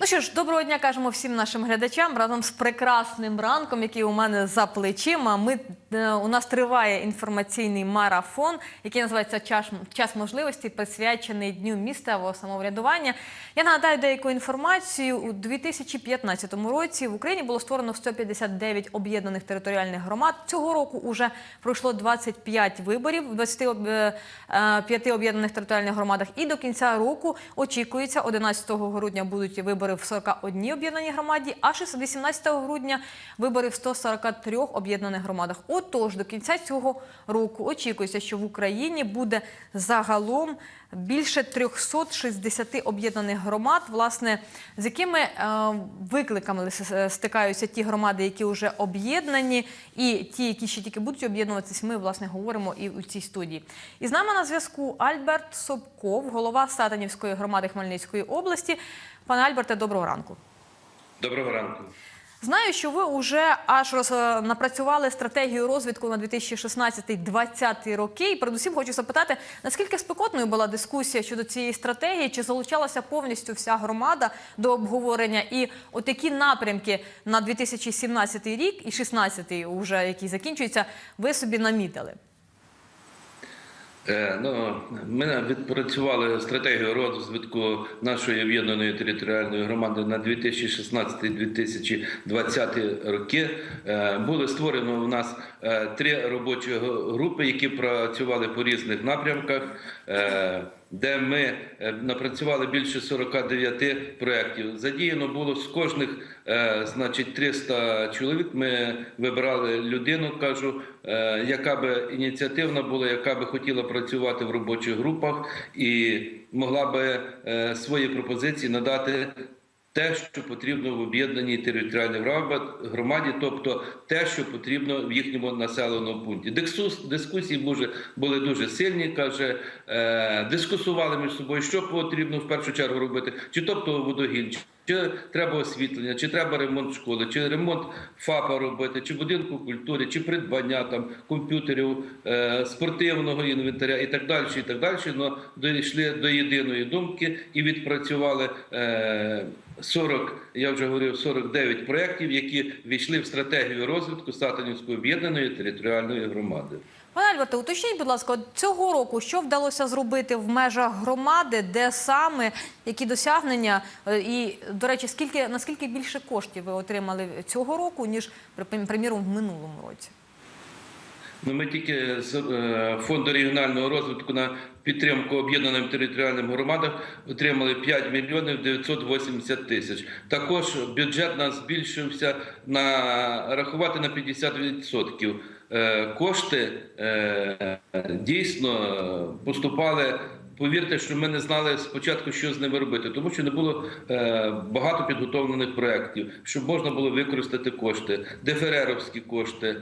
Ну що ж, доброго дня кажемо всім нашим глядачам разом з прекрасним ранком, який у мене за плечима. Ми у нас триває інформаційний марафон, який називається Час, можливості, присвячений дню місцевого самоврядування. Я нагадаю деяку інформацію. У 2015 році в Україні було створено 159 об'єднаних територіальних громад. Цього року уже пройшло 25 виборів в 25 об'єднаних територіальних громадах. І до кінця року очікується 11 грудня будуть вибори в 41 об'єднаній громаді, а 18 грудня вибори в 143 об'єднаних громадах. Отож, до кінця цього року очікується, що в Україні буде загалом більше 360 об'єднаних громад, власне, з якими е, викликами стикаються ті громади, які вже об'єднані, і ті, які ще тільки будуть об'єднуватись, ми власне говоримо і у цій студії. І з нами на зв'язку Альберт Собков, голова Сатанівської громади Хмельницької області. Пане Альберте, доброго ранку. Доброго ранку. Знаю, що ви вже аж роз, е, напрацювали стратегію розвитку на 2016-2020 роки. І передусім хочу запитати, наскільки спекотною була дискусія щодо цієї стратегії, чи залучалася повністю вся громада до обговорення? І от які напрямки на 2017 рік і 2016, уже який закінчується, ви собі намітили? Е, Ну, ми відпрацювали стратегію розвитку нашої об'єднаної територіальної громади на 2016-2020 роки. Е, Були створено у нас е, три робочі групи, які працювали по різних напрямках. Де ми е, напрацювали більше 49 проєктів. Задіяно було з кожних, е, значить, 300 чоловік. Ми вибирали людину, кажу, е, яка би ініціативна була, яка би хотіла працювати в робочих групах і могла би свої пропозиції надати. Те, що потрібно в об'єднаній територіальній громаді, тобто те, що потрібно в їхньому населеному пункті. Дискус- Дискусії були, були дуже сильні. каже, е, дискусували між собою, що потрібно в першу чергу робити, чи тобто водогін, чи- треба освітлення, чи треба ремонт школи, чи ремонт ФАПа робити, чи будинку культури, чи придбання там комп'ютерів, е, спортивного інвентаря і так далі. І так далі. Но дійшли до єдиної думки і відпрацювали. Е, 40, я вже говорив, 49 проєктів, які війшли в стратегію розвитку Сатанівської об'єднаної територіальної громади. Пане Альберте, уточніть, будь ласка, цього року що вдалося зробити в межах громади, де саме які досягнення, е, і до речі, скільки наскільки більше коштів ви отримали цього року, ніж при- приміром в минулому році? Ну, ми тільки з е, фонду регіонального розвитку на підтримку об'єднаним територіальним громадам отримали 5 мільйонів 980 тисяч. Також бюджет нас збільшився на рахувати на 50%. Е, Кошти е, дійсно поступали. Повірте, що ми не знали спочатку, що з ними робити, тому що не було е, багато підготовлених проєктів, щоб можна було використати кошти, дефереровські кошти.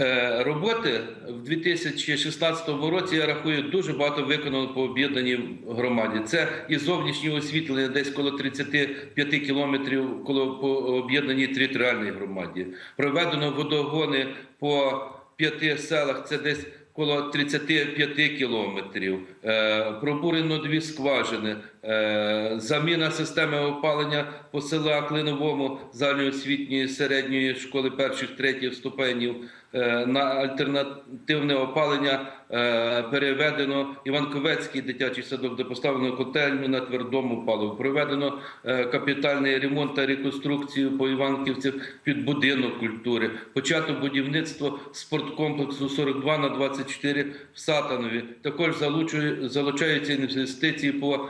Е, Роботи в 2016 році я рахую дуже багато виконано по об'єднаній громаді. Це і зовнішнє освітлення, десь коло 35 кілометрів коло по об'єднаній територіальній громаді. Проведено водогони по п'яти селах. Це десь коло 35 кілометрів. Е, пробурено дві скважини. Е, заміна системи опалення по села Клиновому загальноосвітньої середньої школи перших третіх ступенів. Е, на альтернативне опалення е, переведено Іванковецький дитячий садок, де поставлено котельню на твердому паливу. Проведено капітальний ремонт та реконструкцію по Іванківцях під будинок культури. Почато будівництво спорткомплексу 42 на 24 в Сатанові. Також залучаються інвестиції по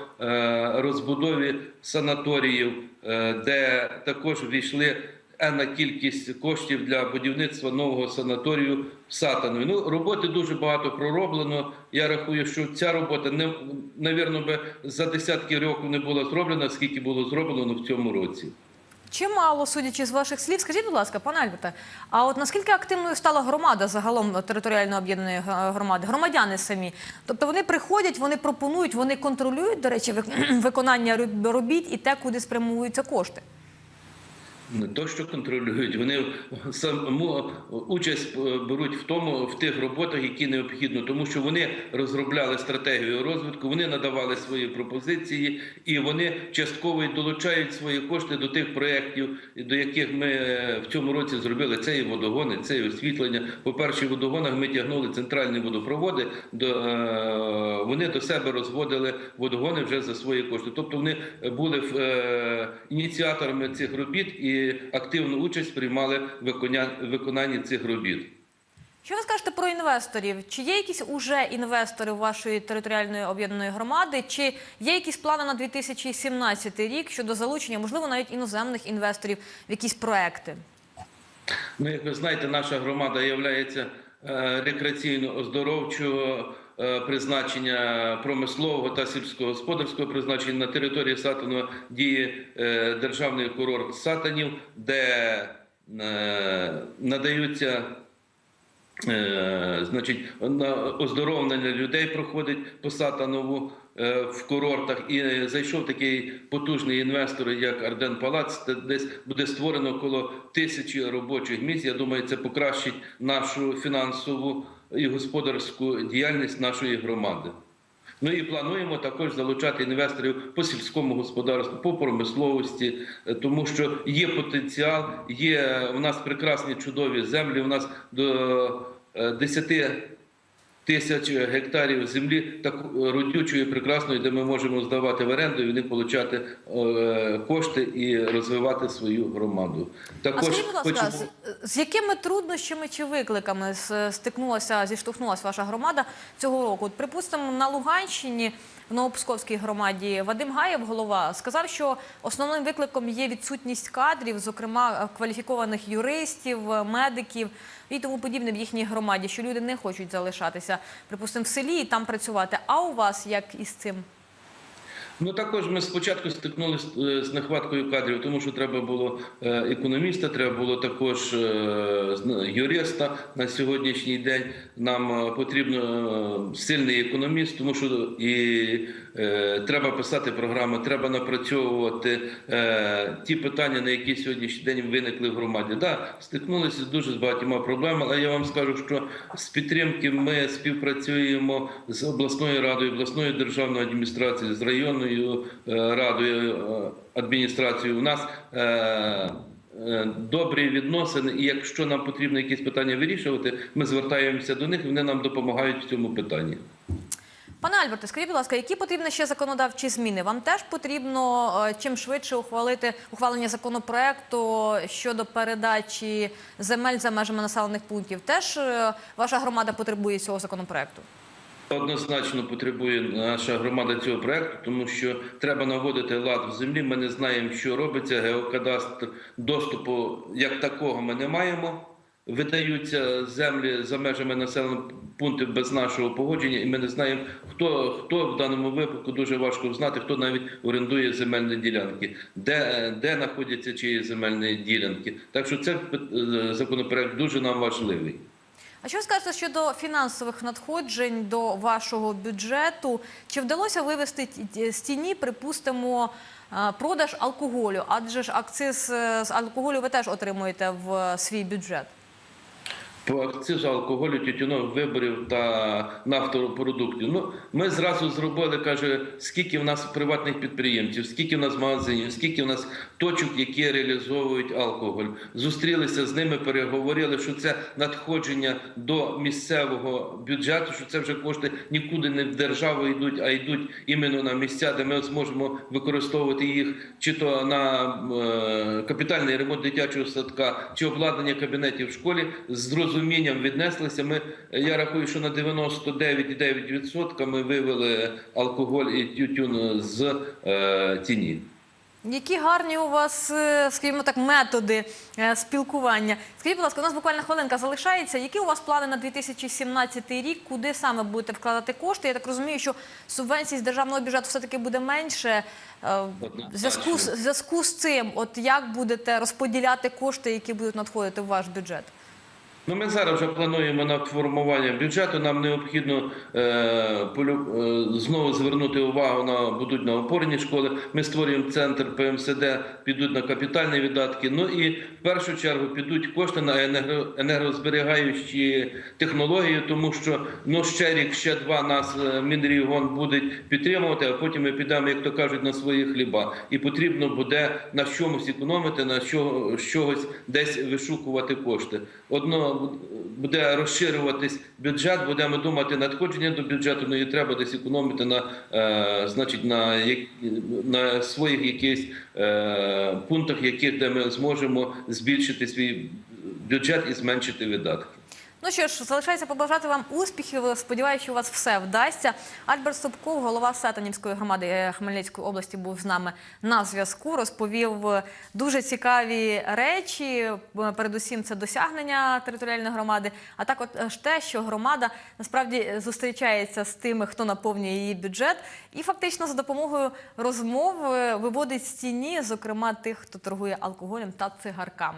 розбудові санаторіїв, е, де також ввійшли на кількість коштів для будівництва нового санаторію в Сатанові. Ну, роботи дуже багато пророблено. Я рахую, що ця робота не навірно би за десятки років не була зроблена, скільки було зроблено в цьому році. Чимало, судячи з ваших слів, скажіть, будь ласка, пане Альберте, а от наскільки активною стала громада загалом територіально об'єднаної громади, громадяни самі? Тобто вони приходять, вони пропонують, вони контролюють, до речі, вик- виконання роб- робіт і те, куди спрямовуються кошти. Не то, що контролюють, вони саму участь беруть в тому в тих роботах, які необхідно, тому що вони розробляли стратегію розвитку, вони надавали свої пропозиції, і вони частково долучають свої кошти до тих проєктів, до яких ми в цьому році зробили. Це і водогони, це і освітлення. По перші водогонах ми тягнули центральні водопроводи. До е, вони до себе розводили водогони вже за свої кошти. Тобто вони були е, ініціаторами цих робіт і активну участь приймали в виконанні цих робіт. Що ви скажете про інвесторів? Чи є якісь уже інвестори вашої територіальної об'єднаної громади? Чи є якісь плани на 2017 рік щодо залучення, можливо, навіть іноземних інвесторів в якісь проекти? Ну, як ви знаєте, наша громада є е, призначення промислового та сільськогосподарського призначення на території Сатану діє е, державний курорт Сатанів, де е, надаються Е, Значить, на оздоровлення людей проходить посада Сатанову е, в курортах. І е, зайшов такий потужний інвестор, як Арден Палац. де Десь буде створено коло тисячі робочих місць. Я думаю, це покращить нашу фінансову і господарську діяльність нашої громади. Ну і плануємо також залучати інвесторів по сільському господарству, по промисловості, е, тому що є потенціал, є у нас прекрасні чудові землі. У нас до е, 10 тисяч гектарів землі так родючої, прекрасної, де ми можемо здавати в оренду і вони отримати е, кошти і розвивати свою громаду. А Також скажіть, будь ласка, з, з якими труднощами чи викликами стикнулася, зіштовхнулася ваша громада цього року? От, припустимо, на Луганщині в Новопсковській громаді Вадим Гаєв, голова, сказав, що основним викликом є відсутність кадрів, зокрема кваліфікованих юристів, медиків і тому подібне в їхній громаді, що люди не хочуть залишатися, припустимо, в селі і там працювати. А у вас як із цим? Ну також ми спочатку стикнулися е, з нехваткою кадрів, тому що треба було е, економіста, треба було також е, юриста на сьогоднішній день. Нам потрібно е, сильний економіст, тому що і треба писати програми, треба напрацьовувати е, ті питання, на які сьогоднішній день виникли в громаді. Да, стикнулися дуже з багатьма проблемами, але я вам скажу, що з підтримки ми співпрацюємо з обласною радою, обласною державною адміністрацією, з районною е, радою е, адміністрацією. У нас е, е, добрі відносини, і якщо нам потрібно якісь питання вирішувати, ми звертаємося до них, вони нам допомагають в цьому питанні. Пане Альберте, скажіть, будь ласка, які потрібні ще законодавчі зміни? Вам теж потрібно е, чим швидше ухвалити ухвалення законопроекту щодо передачі земель за межами населених пунктів? Теж е, ваша громада потребує цього законопроекту? Однозначно потребує наша громада цього проекту, тому що треба наводити лад в землі. Ми не знаємо, що робиться. Геокадастр доступу як такого ми не маємо. Видаються землі за межами населених пунктів без нашого погодження, і ми не знаємо, хто хто в даному випадку дуже важко знати, хто навіть орендує земельні ділянки, де, де знаходяться чиї земельні ділянки. Так що цей е, законопроект дуже нам важливий. А що скажете щодо фінансових надходжень до вашого бюджету? Чи вдалося вивести з тіні, припустимо, е, продаж алкоголю? Адже ж акциз е, з алкоголю ви теж отримуєте в свій бюджет. По акцизу алкоголю, тютюнових виборів та нафтопродуктів. Ну, ми зразу зробили, каже, скільки в нас приватних підприємців, скільки в нас магазинів, скільки в нас точок, які реалізовують алкоголь. Зустрілися з ними, переговорили, що це надходження до місцевого бюджету, що це вже кошти нікуди не в державу йдуть, а йдуть іменно на місця, де ми зможемо використовувати їх чи то на е, капітальний ремонт дитячого садка, чи обладнання кабінетів в школі. З розумінням віднеслися. Ми я рахую, що на 99,9% ми вивели алкоголь і тютюн з е, тіні. Які гарні у вас, е, скажімо так, методи е, спілкування. Скажіть, будь ласка, у нас буквально хвилинка залишається. Які у вас плани на 2017 рік? Куди саме будете вкладати кошти? Я так розумію, що субвенцій з державного бюджету все-таки буде менше. Е, зв'язку в зв'язку з цим, от як будете розподіляти кошти, які будуть надходити в ваш бюджет? Ну, ми зараз вже плануємо на формування бюджету. Нам необхідно е, полю- е, знову звернути увагу на будуть на опорні школи. Ми створюємо центр ПМСД, підуть на капітальні видатки. Ну і в першу чергу підуть кошти на енерго, енергозберігаючі технології, тому що ну ще рік, ще два нас е, Мінрегіон буде підтримувати, а потім ми підемо, як то кажуть, на свої хліба. І потрібно буде на чомусь економити, на чогось десь вишукувати кошти. Одно буде розширюватись бюджет, будемо думати надходження до бюджету, ну і треба десь економити на, е, значить, на, на своїх якихось е, пунктах, яких де ми зможемо збільшити свій бюджет і зменшити видатки. Ну що ж, залишається побажати вам успіхів. Сподіваюся, що у вас все вдасться. Альберт Собков, голова Сатанівської громади е, Хмельницької області, був з нами на зв'язку. Розповів е, дуже цікаві речі. Е, Передусім, це досягнення територіальної громади, а також те, що громада насправді зустрічається з тими, хто наповнює її бюджет, і фактично за допомогою розмов виводить з тіні, зокрема тих, хто торгує алкоголем та цигарками.